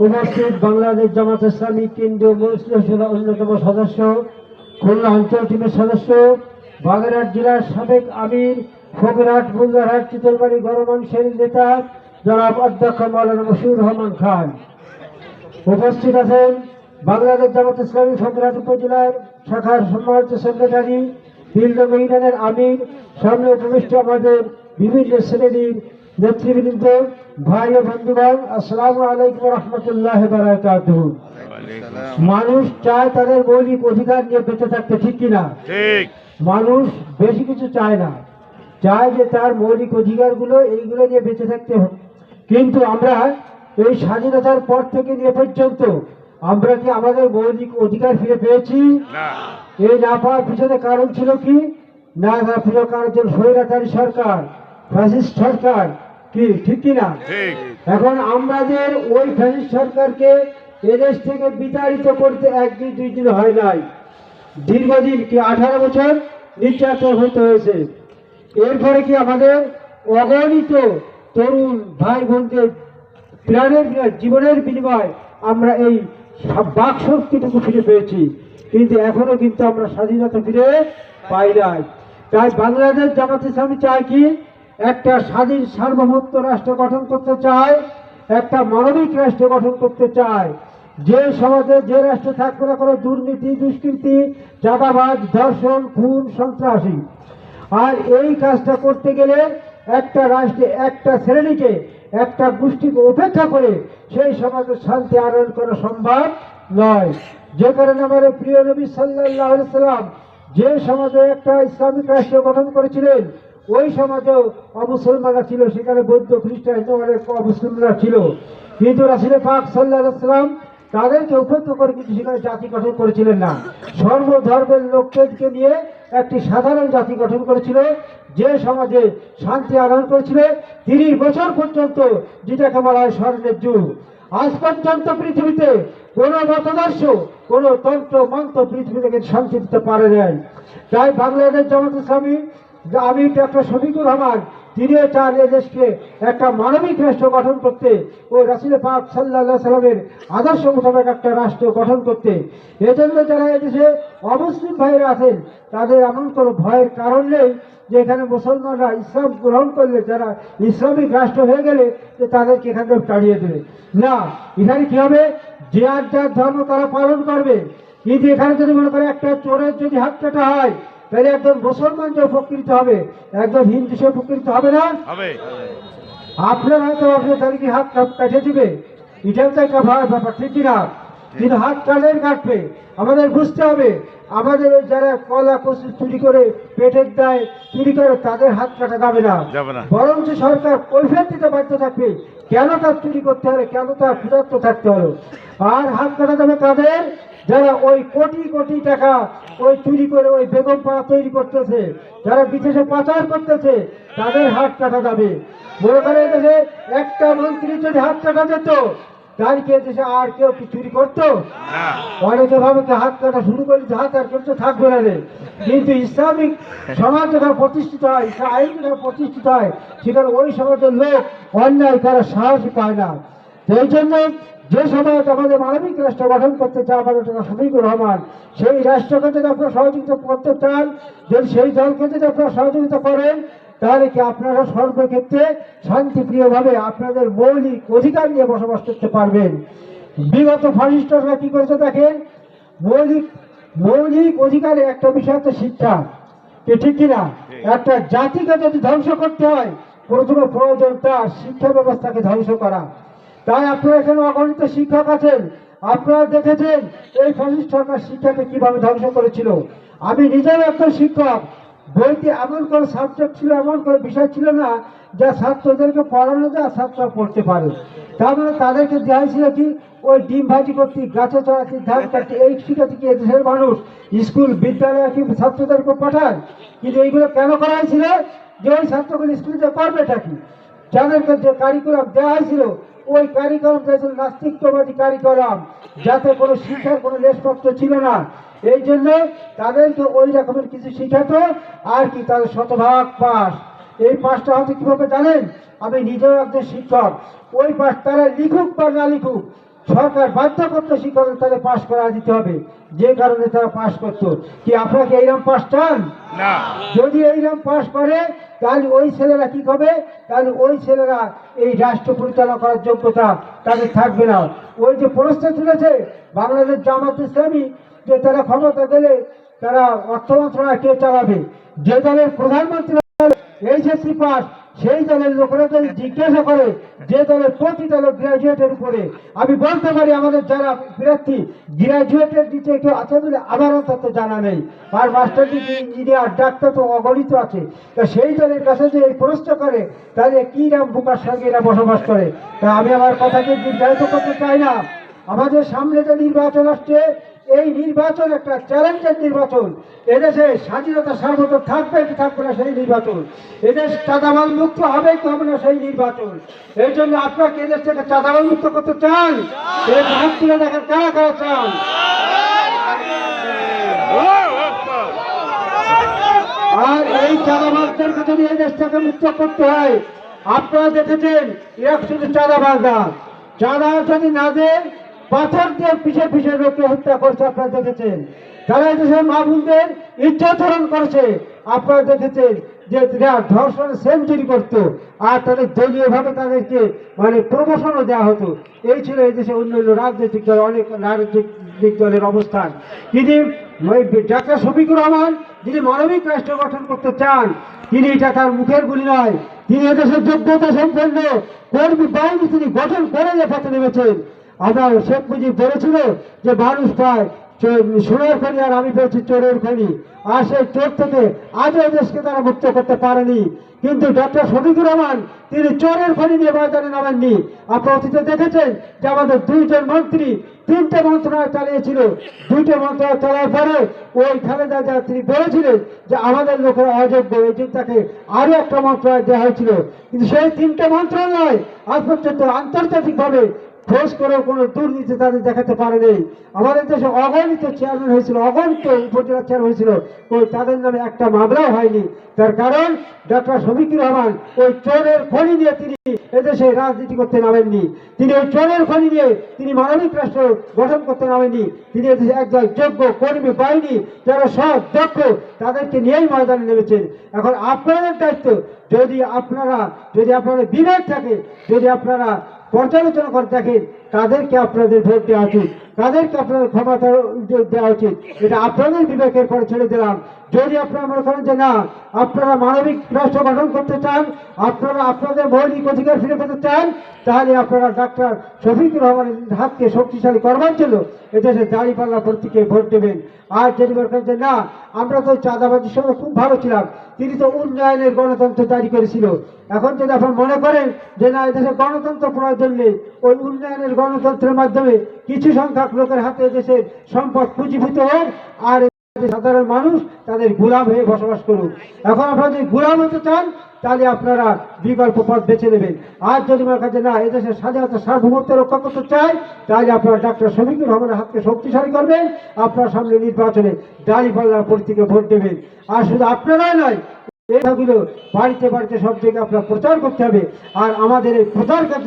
উপস্থিত বাংলাদেশ জামাত ইসলামী কেন্দ্রীয় মজলিসের অন্যতম সদস্য, খুলনা অঞ্চল টিমের সদস্য, বাগেরহাট জেলার সাবেক আমির ফকিরহাট বুলগারহাট চিতলবাড়ি গণমানুষের নেতা, জনাব অধ্যক্ষ মৌলানা মশিউর রহমান খান। উপস্থিত আছেন বাংলাদেশ জামাত ইসলামী ফকিরহাট উপজেলার শাখার সম্মানিত সেক্রেটারি বিলডং ইউনিয়নের আমির সামনে উপবিষ্ট আমাদের বিভিন্ন শ্রেণির নেতৃবৃন্দ ভাই ও বন্ধুগণ আসসালামু আলাইকুম রহমতুল্লাহ মানুষ চায় তাদের মৌলিক অধিকার নিয়ে বেঁচে থাকতে ঠিক কিনা মানুষ বেশি কিছু চায় না। চায় যে তার মৌলিক অধিকারগুলো এইগুলো নিয়ে বেঁচে থাকতে হবে কিন্তু আমরা এই স্বাধীনতার পর থেকে নিয়ে পর্যন্ত আমরা কি আমাদের মৌলিক অধিকার ফিরে পেয়েছি? এই না পাওয়ার পিছনে কারণ ছিল কি? না প্রিয় কারণ ছিল স্বৈরাচারী সরকার। ফ্যাসিস্ট সরকার কি ঠিক কি না ঠিক। এখন আমাদের ওই ফ্যাসিস্ট সরকারকে এদেশ থেকে বিতাড়িত করতে একদিন দুই দিন হয় নাই। দীর্ঘদিন কি আঠারো বছর নির্যাতন হতে হয়েছে। এরপরে কি আমাদের অগণিত তরুণ ভাই বোনদের প্রাণের জীবনের বিনিময় আমরা এই বাক শক্তিটুকু ফিরে পেয়েছি। কিন্তু এখনও কিন্তু আমরা স্বাধীনতা ফিরে পাই নাই। তাই বাংলাদেশ জামাত ইসলামী চাই কি একটা স্বাধীন সার্বভৌমত্ব রাষ্ট্র গঠন করতে চায়, একটা মানবিক রাষ্ট্র গঠন করতে চায়। যে সমাজে যে রাষ্ট্র থাকবে না কোনো দুর্নীতি, দুষ্কৃতি, চাঁদাবাজ, ধর্ষণ, খুন, সন্ত্রাসী। আর এই কাজটা করতে গেলে একটা রাষ্ট্রে একটা শ্রেণীকে, একটা গোষ্ঠীকে উপেক্ষা করে সেই সমাজে শান্তি আনয়ন করা সম্ভব নয়। যে কারণে আমার প্রিয় নবী সাল্লাহ সাল্লাম যে সমাজে একটা ইসলামিক রাষ্ট্র গঠন করেছিলেন ওই সমাজেও অমুসলমানরা ছিল, সেখানে বৌদ্ধ, খ্রিস্টান অনেক অমুসলিমরা ছিল। কিন্তু রাসুল পাক সাল্লাহ সাল্লাম তাদেরকে উপেক্ষা করে কিন্তু সেখানে জাতি গঠন করেছিলেন না। সর্বধর্মের লোকদেরকে নিয়ে একটি সাধারণ জাতি গঠন করেছিল, যে সমাজে শান্তি আনয়ন করেছিল। তিরিশ বছর পর্যন্ত যেটাকে বলা হয় স্বর্ণের যুগ। আজ পর্যন্ত পৃথিবীতে কোন মতাদর্শ, কোন তন্ত্র, মন্ত্র পৃথিবী থেকে শান্তি দিতে পারে নাই। তাই বাংলাদেশ জামাত ইসলামী যে আমি ডক্টর শফিকুর রহমান তিনিও চান দেশকে একটা মানবিক রাষ্ট্র গঠন করতে, ও রাসুল পাক সাল্লাহ সাল্লামের আদর্শ মোতাবেক একটা রাষ্ট্র গঠন করতে। এজন্য যারা এদেশে অমুসলিম ভাইরা আছেন, তাদের এমন কোনো ভয়ের কারণ নেই যে এখানে মুসলমানরা ইসলাম গ্রহণ করলে, যারা ইসলামিক রাষ্ট্র হয়ে গেলে, যে তাদেরকে এখান থেকে তাড়িয়ে দেবে। না, এখানে কি হবে? যে আর যার ধর্ম তারা পালন করবে। কিন্তু এখানে যদি মনে করে একটা চোরের যদি হাত কাটা হয় তাহলে একজন মুসলমান যে উপকৃত হবে একজন হিন্দু সে উপকৃত হবে না? আপনার হয়তো আপনার তাহলে কি হাত কাট- দিবে? এটাও তো একটা ভয়ের ব্যাপার ঠিক কিনা? কিন্তু হাত কাটের কাটবে আমাদের বুঝতে হবে আমাদের ওই যারা কলা কচু চুরি করে পেটের দেয় চুরি করে তাদের হাত কাটা যাবে না। যাবে না। বরঞ্চ সরকার কৈফিয়ত দিতে বাধ্য থাকবে কেন তার চুরি করতে হলো কেন তার ক্ষুধার্ত থাকতে হলো আর হাত কাটা যাবে তাদের যারা ওই কোটি কোটি টাকা ওই চুরি করে ওই বেগম পাড়া তৈরি করতেছে যারা বিদেশে পাচার করতেছে তাদের হাত কাটা যাবে। মনে করে দেশে একটা মন্ত্রী যদি হাত কাটা যেত কে দেশে আর কেউ কি চুরি করতো? অনেকে ভাবে যে হাত কাটা শুরু করলে যে হাত আর করতে থাকবে না রে। কিন্তু ইসলামিক সমাজ যখন প্রতিষ্ঠিত হয় আইন যখন প্রতিষ্ঠিত হয় সেখানে ওই সমাজের লোক অন্যায় তারা সাহসী পায় না। এই জন্য যে সমাজ আমাদের মানবিক রাষ্ট্র গঠন করতে চায় আমাদের শফিকুর রহমান, সেই রাষ্ট্রকে যদি আপনারা সহযোগিতা করতে চান, যদি সেই দলকে যদি আপনারা সহযোগিতা করেন, তাহলে কি আপনারা সর্বক্ষেত্রে শান্তিপ্রিয়ভাবে আপনাদের মৌলিক অধিকার নিয়ে বসবাস করতে পারবেন? বিগত ফাসিস্টরা কি করেছে দেখেন? মৌলিক মৌলিক অধিকারে একটা বিষয় হচ্ছে শিক্ষা। ঠিক কিনা একটা জাতিকে যদি ধ্বংস করতে হয় প্রথমে প্রয়োজন তার শিক্ষা ব্যবস্থাকে ধ্বংস করা। তাই আপনারা এখানে অগণিত শিক্ষক আছেন। আপনারা দেখেছেন, এই ফ্যাসিস্ট সরকার শিক্ষাকে কীভাবে ধ্বংস করেছিল। আমি নিজেও একজন শিক্ষক। বইতে এমন কোনো সাবজেক্ট ছিল, এমন কোনো বিষয় ছিল না যা ছাত্রদেরকে পড়ানো যায় ছাত্ররা পড়তে পারে। তার মানে তাদেরকে দেওয়া হয়েছিল কি? ওই ডিম ভাজি করতে, গাছে চড়াতে ধান কাটতে এই শিখাতে কি দেশের মানুষ স্কুল, বিদ্যালয়ে কি ছাত্রদেরকে পাঠায়? কিন্তু এইগুলো কেন করা হয়েছিল? যে ওই ছাত্রগুলো স্কুলে করবেটা কি? যাদেরকে যে কারিকুলাম দেওয়া হয়েছিল ওই কারিকরম ছিল নাস্তিকবাদী কারিকরম যাতে কোনো শিক্ষার কোনো লেশপত্র ছিল না। এই জন্য তাদেরকে ওই রকমের কিছু শিখাতো, আর কি তাদের শতভাগ পাস এই পাশটা হয়তো কীভাবে জানেন? আমি নিজেও একজন শিক্ষক। ওই পাশ তারা লিখুক বা না লিখুক সরকার বাধ্য করতে শিক্ষকদের তাদের পাশ করা দিতে হবে। যে কারণে তারা পাশ করতো। কি আপনাকে এইরকম পাশ চান? না। যদি এইরকম পাস করে তাহলে ওই ছেলেরা কি হবে তাহলে ওই ছেলেরা এই রাষ্ট্র পরিচালনা করার যোগ্যতা তাদের থাকবে না। ওই যে প্রশ্ন তুলেছে বাংলাদেশ জামাত ইসলামী যে তারা ক্ষমতা গেলে তারা অর্থ মন্ত্রণালয় কে চালাবে? যে দলের প্রধানমন্ত্রী এইচএসসি পাস সেই দলের লোকেরা যদি জিজ্ঞাসা করে যে দলের প্রতি দলের গ্রাজুয়েটের উপরে আমি বলতে পারি, আমাদের যারা প্রার্থী গ্রাজুয়েটের দিতে কেউ আছে বলে আমার অন্তত জানা নেই। আর মাস্টার ডিগ্রি ইঞ্জিনিয়ার ডাক্তার তো অগণিত আছে। তা সেই দলের কাছে যে এই প্রশ্ন করে, তাহলে কি নাম বোকার সঙ্গে এরা বসবাস করে? তা আমি আমার কথাকে দীর্ঘায়িত করতে চাই না। আমাদের সামনে যে নির্বাচন আসছে এই নির্বাচন একটা চ্যালেঞ্জের নির্বাচন। এদেশে স্বাধীনতা সার্বভৌম থাকবে কি থাকবে না সেই নির্বাচন। এদেশ চাঁদাবাল মুক্ত হবে কি হবে না সেই নির্বাচন। এই জন্য আপনাকে এদেশ থেকে চাঁদাবাল মুক্ত করতে চান তুলে দেখেন কারা কারা চান? আর এই চাঁদাবাজদেরকে যদি এই দেশ থেকে মুক্ত করতে হয়। আপনারা দেখেছেন এক শুধু চাঁদাবাজ না চাঁদা যদি না দেয় পাথর পিছে পিছে লোককে হত্যা করছে, আপনারা দেখেছেন। তারা দেশের মা বোনদের ইজ্জত হরণ করেছে, আপনারা দেখেছেন যে ধর্ষণ সেঞ্চুরি করতো, আর তাদের দলীয়ভাবে তাদেরকে মানে প্রমোশনও দেওয়া হতো। এই ছিল এই দেশে অন্যান্য রাজনৈতিক দল, অনেক রাজনৈতিক দলের অবস্থান। তিনি ডাক্তার শফিকুর রহমান, যিনি মানবিক রাষ্ট্র গঠন করতে চান, তিনি এটা তার মুখের গুলি নয়। তিনি এদেশের যোগ্যতা সম্পন্ন কর্মী বাহিনী তিনি গঠন করে পথে নেমেছেন। আমার শেখ মুজিব বলেছিল যে মানুষ পায় সোনার খনি আর আমি পেয়েছি চোরের খনি। আর সেই চোর থেকে আজও দেশকে তারা মুক্ত করতে পারেনি। কিন্তু ডক্টর শফিকুর রহমান, তিনি চোরের খনি নিয়ে ময়দানে নামেননি। আপনার অতীতে দেখেছেন যে আমাদের দুইজন মন্ত্রী তিনটে মন্ত্রণালয় চালিয়েছিল। দুইটা মন্ত্রণালয় চালার পরে ওই খালেদা যা তিনি বলেছিলেন যে আমাদের লোকেরা অযোগ্য। এই তাকে আরও একটা মন্ত্রণালয় দেওয়া হয়েছিল। কিন্তু সেই তিনটে মন্ত্রণালয় আজ পর্যন্ত আন্তর্জাতিকভাবে খোঁজ করেও কোনো দুর্নীতি তাদের দেখাতে পারেনি। আমাদের দেশে অগণিত চেয়ারম্যান হয়েছিল, অগণিত উপজেলা চেয়ারম্যান হয়েছিল। ওই তাদের নামে একটা মামলাও হয়নি। তার কারণ ডক্টর শফিকুর রহমান, ওই চোরের খনি নিয়ে তিনি এদেশে রাজনীতি করতে নামেননি। তিনি ওই চোরের খনি নিয়ে তিনি মানবিক রাষ্ট্র গঠন করতে নামেননি। তিনি এদেশে একদল যোগ্য কর্মী বাহিনী যারা সব দক্ষ, তাদেরকে নিয়েই ময়দানে নেমেছেন। এখন আপনাদের দায়িত্ব, যদি আপনারা, যদি আপনাদের বিবেক থাকে, যদি আপনারা পর্যালোচনা করে দেখেন কাদেরকে আপনাদের ভোট দেওয়া উচিত। কাদেরকে আপনাদের ক্ষমতা দেওয়া উচিত। এটা আপনাদের বিবেকের পরে ছেড়ে দিলাম। যদি আপনারা মনে করেন যে না, আপনারা মানবিক রাষ্ট্র গঠন করতে চান, আপনারা আপনাদের মৌলিক অধিকার ফিরে পেতে চান, তাহলে আপনারা ডাক্তার শফিকুর রহমানের হাতকে শক্তিশালী করবার জন্য এদেশে দাঁড়িপাল্লা প্রতীকে ভোট দেবেন। আর যদি মনে করেন যে না, আমরা তো চাঁদাবাজির সঙ্গে খুব ভালো ছিলাম, তিনি তো উন্নয়নের গণতন্ত্র জারি করেছিল। এখন যদি আপনার মনে করেন যে না, এদেশে গণতন্ত্র প্রয়োজন নেই ওই উন্নয়নের গণতন্ত্রের মাধ্যমে কিছু সংখ্যক লোকের হাতে দেশের সম্পদ পুঁজিভূত হোক, আর সাধারণ মানুষ তাদের গোলাম হয়ে বসবাস করুক। এখন আপনারা যদি গোলাম হতে চান, তাহলে আপনারা বিকল্প পথ বেছে নেবেন। আর যদি আমার কাছে না এদেশের স্বাধীনতা সার্বভৌমত্ব রক্ষা করতে চায় তাহলে আপনারা ডাক্তার শফিকুর রহমানের হাতকে শক্তিশালী করবেন। আপনার সামনে নির্বাচনে দাঁড়িপাল্লার প্রতীকে ভোট দেবেন। আর শুধু আপনারাই নয়, এই কথাগুলো বাড়িতে বাড়িতে সব জায়গায় আপনার প্রচার করতে হবে। আর আমাদের এই প্রচার কার্য